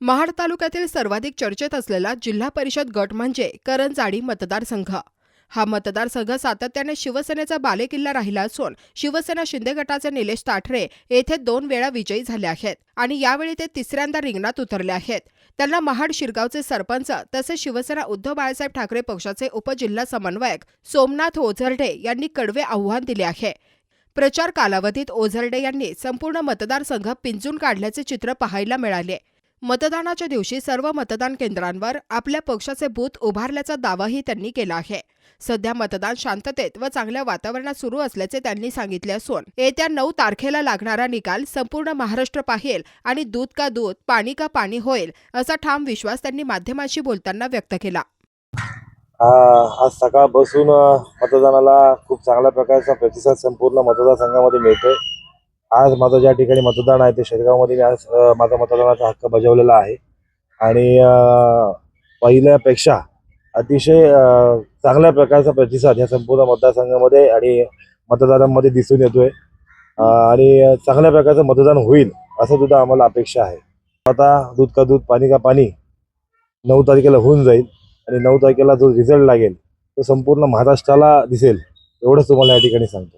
महाड तालुक्यातील सर्वाधिक चर्चेत असलेला जिल्हा परिषद गट म्हणजे करंजाडी मतदारसंघ. हा मतदारसंघ सातत्याने शिवसेनेचा बालेकिल्ला राहिला असून शिवसेना शिंदे गटाचे निलेश ताठरे येथे दोन वेळा विजयी झाले आहेत आणि यावेळी ते तिसऱ्यांदा रिंगणात उतरले आहेत. त्यांना महाड शिरगावचे सरपंच तसेच शिवसेना उद्धव बाळासाहेब ठाकरे पक्षाचे उपजिल्हा समन्वयक सोमनाथ ओझरडे यांनी कडवे आव्हान दिले आहे. प्रचार कालावधीत ओझरडे यांनी संपूर्ण मतदारसंघ पिंजून काढल्याचे चित्र पाहायला मिळाले. मतदानाच्या दिवशी सर्व मतदान केंद्रांवर आपल्या पक्षाचे बूथ उभारल्याचा दावाही त्यांनी केला आहे. सध्या मतदान शांततेत व चांगल्या वातावरणात सुरू असल्याचे त्यांनी सांगितले असून येत्या नऊ तारखेला लागणारा निकाल संपूर्ण महाराष्ट्र पाहेल आणि दूध का दूध पाणी का पाणी होईल असा ठाम विश्वास त्यांनी माध्यमांशी बोलताना व्यक्त केला. आज सकाळपासून मतदानाला खूप चांगल्या प्रकारचा प्रतिसाद संपूर्ण मतदारसंघामध्ये मिळतोय. आज माझं ज्या ठिकाणी मतदान आहे ते शेरगावमध्ये मी आज माझा मतदानाचा हक्क बजावलेला आहे. आणि पहिल्यापेक्षा अतिशय चांगल्या प्रकारचा प्रतिसाद ह्या संपूर्ण मतदारसंघामध्ये आणि मतदारांमध्ये दिसून येतोय. आणि चांगल्या प्रकारचं मतदान होईल असं सुद्धा आम्हाला अपेक्षा आहे. आता दूध का दूध पाणी का पाणी नऊ तारखेला होऊन जाईल आणि नऊ तारखेला जो रिझल्ट लागेल तो संपूर्ण महाराष्ट्राला दिसेल. एवढंच तुम्हाला या ठिकाणी सांगतो.